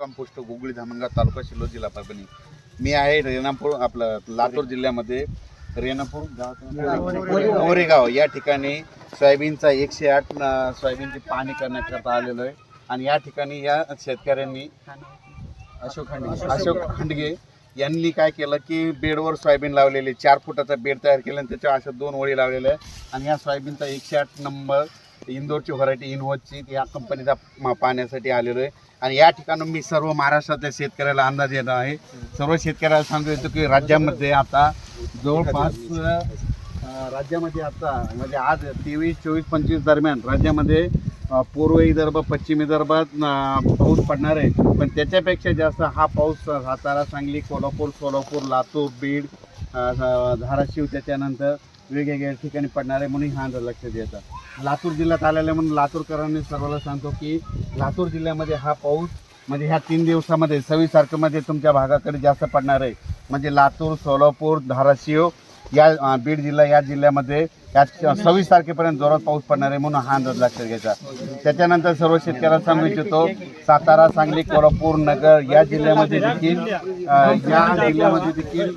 Compost गुगळी Dhamangaon तालुका शिल्लो जिल्हा परभणी. मी आहे रेणापूर आपलं लातूर जिल्ह्यामध्ये. रेणापूर मोरेगाव या ठिकाणी सोयाबीनचा एकशे आठ सोयाबीनची पाणी करण्याकरता आलेलो आहे. आणि या ठिकाणी या शेतकऱ्यांनी अशोक खांडगे अशोक खांडगे यांनी काय केलं की बेडवर सोयाबीन लावलेले चार फुटाचा बेड तयार केला आणि त्याच्यावर अशा दोन ओळी लावलेल्या आहे आणि या सोयाबीनचा एकशे आठ नंबर इंदोरची व्हरायटी इनवोजची या कंपनीचा पाहण्यासाठी आलेलो आहे. आणि या ठिकाणी मी सर्व महाराष्ट्रातल्या शेतकऱ्याला अंदाज येत आहे. सर्व शेतकऱ्याला सांगू येतो की राज्यामध्ये आता जवळपास राज्यामध्ये आता म्हणजे आज तेवीस चोवीस पंचवीस दरम्यान राज्यामध्ये पूर्व विदर्भ पश्चिम विदर्भात पाऊस पडणार आहे. पण त्याच्यापेक्षा जास्त हा पाऊस सातारा सांगली कोल्हापूर सोलापूर लातूर बीड धाराशिव त्याच्यानंतर वेगवेगळ्या ठिकाणी पडणार आहे म्हणून हा अंदाज लक्षात येतात. लातूर जिल्ह्यात आलेल्या म्हणून लातूरकरांनी सर्वांना सांगतो की लातूर जिल्ह्यामध्ये हा पाऊस म्हणजे ह्या तीन दिवसामध्ये सव्वीस तारखेमध्ये तुमच्या भागाकडे जास्त पडणार आहे. म्हणजे लातूर सोलापूर धाराशिव या बीड जिल्हा या जिल्ह्यामध्ये या सव्वीस तारखेपर्यंत जोरात पाऊस पडणार आहे म्हणून हा अंदाज लक्षात घ्यायचा. त्याच्यानंतर सर्व शेतकऱ्यांना सांगू इच्छितो सातारा सांगली कोल्हापूर नगर या जिल्ह्यामध्ये देखील या जिल्ह्यामध्ये देखील